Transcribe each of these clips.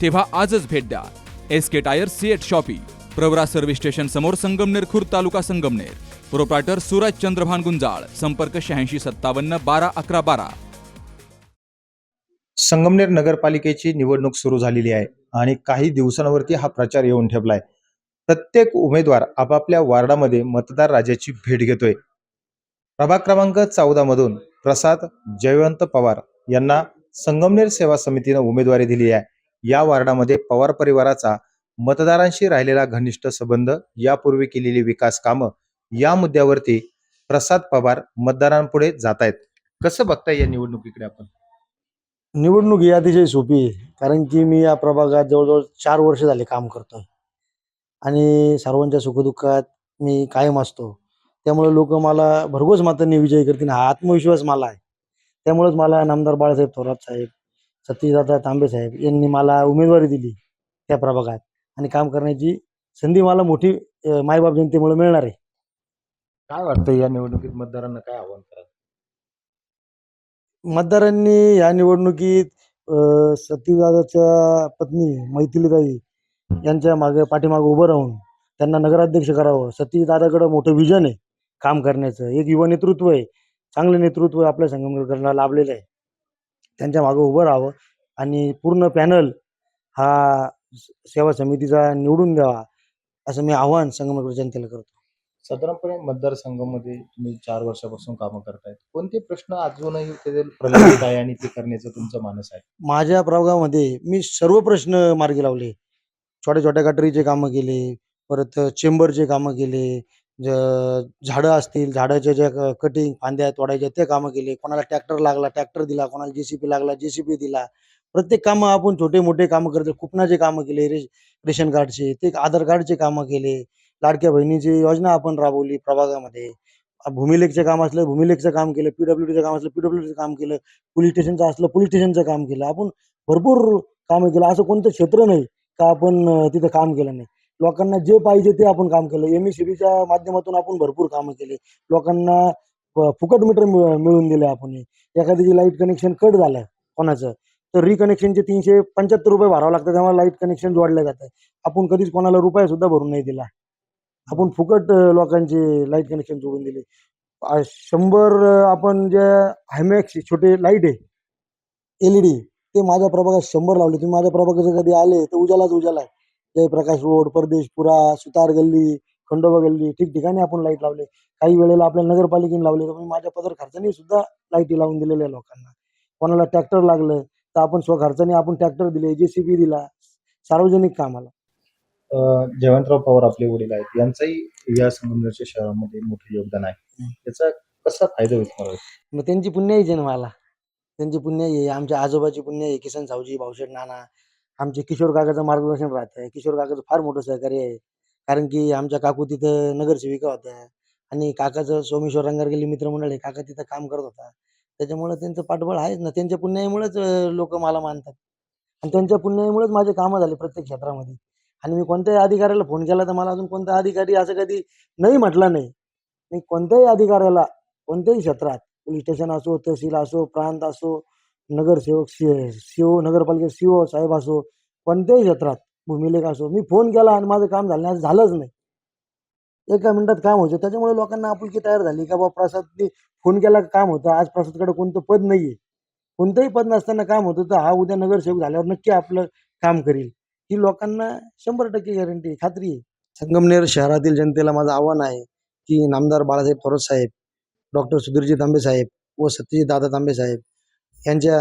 तेव्हा आजच भेट द्या. S K tyre CEAT shoppe Pravara service station समोर संगमनेर खुर्द तालुका संगमनेर. प्रोप्रायटर सूरज चंद्रभान गुंजाळ संपर्क शहाऐंशी सत्तावन्न बारा अकरा बारा. संगमनेर नगरपालिकेची निवडणूक सुरू झालेली आहे आणि काही दिवसांवरती हा प्रचार येऊन ठेपलाय. प्रत्येक उमेदवार आपापल्या वार्डामध्ये मतदार राजाची भेट घेतोय. प्रभाग क्रमांक चौदा मधून प्रसाद जयवंत पवार यांना संगमनेर सेवा समितीनं उमेदवारी दिली आहे. या वार्डामध्ये पवार परिवाराचा मतदारांशी राहिलेला घनिष्ठ संबंध यापूर्वी केलेली विकास कामं या मुद्द्यावरती प्रसाद पवार मतदारांपुढे जात आहेत कसं बघताय या निवडणुकीकडे आपण? निवडणूक ही अतिशय सोपी आहे कारण की मी या प्रभागात जवळजवळ चार वर्ष झाले काम करतोय. आणि सर्वांच्या सुखदुःखात मी कायम असतो. त्यामुळे लोक मला भरघोस मातांनी विजयी करतील हा आत्मविश्वास मला आहे. त्यामुळेच मला नामदार बाळासाहेब थोरात साहेब सतीशदादा तांबे साहेब यांनी मला उमेदवारी दिली त्या प्रभागात. आणि काम करण्याची संधी मला मोठी अं, मायबाप जनतेमुळे मिळणार आहे. काय वाटतं या निवडणुकीत मतदारांना काय आव्हान करा मतदारांनी या निवडणुकीत अं, सतीदादाच्या पत्नी मैथिलीताई यांच्या मागे पाठीमागे उभं राहून त्यांना नगराध्यक्ष करावं सतीदादाकडं मोठं विजन आहे काम करण्याचं. एक युवा नेतृत्व आहे चांगलं नेतृत्व आपल्या संगमनेरकरांना लाभलेलं आहे. त्यांच्या मागे उभं राहावं आणि पूर्ण पॅनल हा सेवा समितीचा निवडून द्यावा असं मी आव्हान संगमनेर जनतेला करतो. साधारणपणे मतदारसंघामध्ये तुम्ही चार वर्षापासून कामं करतायत. कोणते प्रश्न अजूनही ते प्रलंबित आहे आणि ते करण्याचं तुमचं मानस आहे? माझ्या प्रभागामध्ये मी सर्व प्रश्न मार्गी लावले. छोट्या छोट्या गटरीचे कामं केले परत चेंबरचे कामं केले ज- झाडं असतील झाडाच्या ज्या कटिंग फांद्या तोडायच्या ते कामं केले. कोणाला ट्रॅक्टर लागला ट्रॅक्टर दिला कोणाला जेसीपी लागला जेसीपी दिला. प्रत्येक कामं आपण छोटे मोठे कामं करतो कुपनाचे कामं केले रे रेशन कार्डचे ते आधार कार्डचे कामं केले. लाडक्या बहिणीची योजना आपण राबवली प्रभागामध्ये. भूमिलेखचं काम असलं भूमिलेखचं काम केलं पीडब्ल्यूडीचं काम असलं पीडब्ल्यूडीचं काम केलं पोलीस स्टेशनचं असलं पोलीस स्टेशनचं काम केलं. आपण भरपूर कामं केलं. असं कोणतं क्षेत्र नाही का आपण तिथं काम केलं नाही. लोकांना जे पाहिजे ते आपण काम केलं. एम च्या माध्यमातून आपण भरपूर कामं केले. लोकांना फुकट मीटर मिळून मिळवून दिले आपण एखाद्याची लाइट कनेक्शन कट झालं कोणाचं तर रिकनेक्शनचे तीनशे पंच्याहत्तर रुपये भरावं लागतं त्यामुळे लाइट कनेक्शन जोडलं जातं आपण कधीच कोणाला रुपये सुद्धा भरून नाही दिला. आपण फुकट लोकांचे लाइट कनेक्शन जोडून दिले. शंभर आपण जे हायमॅक्स छोटे लाइट आहे एल ई डी ते माझ्या प्रभागात शंभर लावले. तुम्ही माझ्या प्रभागाचं कधी आले तर उजालाच उजाला आहे. जयप्रकाश रोड परदेशपुरा सुतार गल्ली खंडोबा गल्ली ठिकठिकाणी आपण लाइट लावले. काही वेळेला आपल्या नगरपालिकेने लावले मी माझ्या पदर खर्चाने सुद्धा लाईटी लावून दिलेल्या लोकांना. कोणाला ट्रॅक्टर लागलं तर आपण स्वखर्चाने आपण ट्रॅक्टर दिले जेसीबी दिला सार्वजनिक कामाला. जयवंतराव पवार आपले वडील आहेत. यांचंही या संगमनेरच्या शहरामध्ये मोठं योगदान आहे. हं. याचा कसा फायदा होईल मग त्यांची पुण्याईच आहे ना मला त्यांची पुण्याई आहे. आमच्या आजोबाची पुण्य आहे. किसन सावजी भाऊशेठ नाना आमचे किशोर काकाचं मार्गदर्शन राहत आहे किशोर काकाचं फार मोठं सहकार्य आहे. कारण की आमच्या काकू तिथं नगरसेविका होत्या आणि काकाचं सोमेश्वर रंगारगेली मित्रमंडळ आहे. काका तिथं काम करत होता. त्याच्यामुळे त्यांचं पाठबळ आहेच ना. त्यांच्या पुण्याईमुळेच लोक मला मानतात. आणि त्यांच्या पुण्याईमुळेच माझे कामं झाले प्रत्येक क्षेत्रामध्ये. आणि मी कोणत्याही अधिकाऱ्याला फोन केला तर मला अजून कोणता अधिकारी असं कधी नाही म्हटलं नाही. मी कोणत्याही अधिकाऱ्याला कोणत्याही क्षेत्रात पोलीस स्टेशन असो तहसील असो प्रांत असो नगरसेवक सी सीओ नगरपालिका सीओ साहेब असो कोणत्याही क्षेत्रात भूमिलेख असो मी फोन केला आणि माझं काम झालं नाही, आज झालंच नाही. एका मिनिटात काम होतं. त्याच्यामुळे लोकांना आपुलकी तयार झाली. का बाबा प्रसादने फोन केला काम होतं? आज प्रसादकडे कोणतं पद नाहीये. कोणतंही पद नसताना काम होतं तर हा उद्या नगरसेवक झाल्यावर नक्की आपलं काम करील. ही लोकांना शंभर टक्के गॅरंटी खात्री आहे. संगमनेर शहरातील जनतेला माझं आव्हान आहे की नामदार बाळासाहेब थोरात साहेब डॉक्टर सुधीरजी तांबे साहेब व सत्यजित दादा तांबे साहेब यांच्या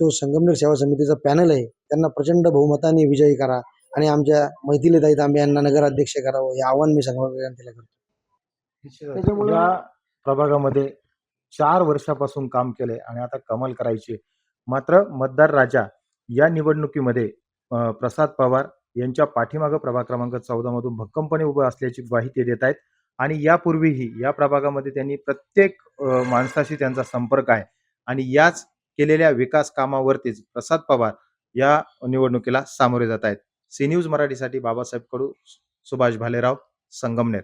जो संगमनेर सेवा समितीचा पॅनल आहे त्यांना प्रचंड बहुमताने विजयी करा आणि आमच्या मैथिलीताई तांबे यांना नगराध्यक्ष करावं हे आव्हान मी संगमनेर जनतेला करतो त्याच्यामुळं- या प्रभागामध्ये चार वर्षापासून काम केलंय आणि आता कमाल करायची. मात्र मतदार राजा या निवडणुकीमध्ये प्रसाद पवार यांच्या पाठीमागं प्रभाग क्रमांक चौदा मधून भक्कमपणे उभं असल्याची ग्वाही ते देत आहेत आणि यापूर्वीही या प्रभागामध्ये त्यांनी प्रत्येक माणसाशी त्यांचा संपर्क आहे. आणि याच केलेल्या विकास कामावरतीच प्रसाद पवार या निवडणुकीला सामोरे जात आहेत. सी न्यूज मराठीसाठी बाबासाहेब कडू सुभाष भालेराव संगमनेर.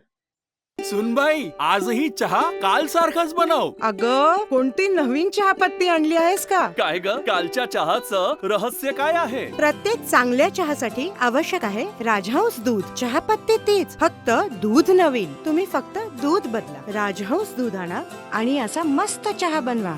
सुनबाई आजही चहा काल सारखाच बनव. अग कोणती नवीन चहापत्ती आणली आहेस का? काय ग? कालच्या चहाचं रहस्य काय आहे? प्रत्येक चांगल्या चहासाठी आवश्यक आहे राजहंस दूध. चहापत्ती तीच फक्त दूध नवीन. तुम्ही फक्त दूध बदला. राजहंस दूध आणा आणि असा मस्त चहा बनवा.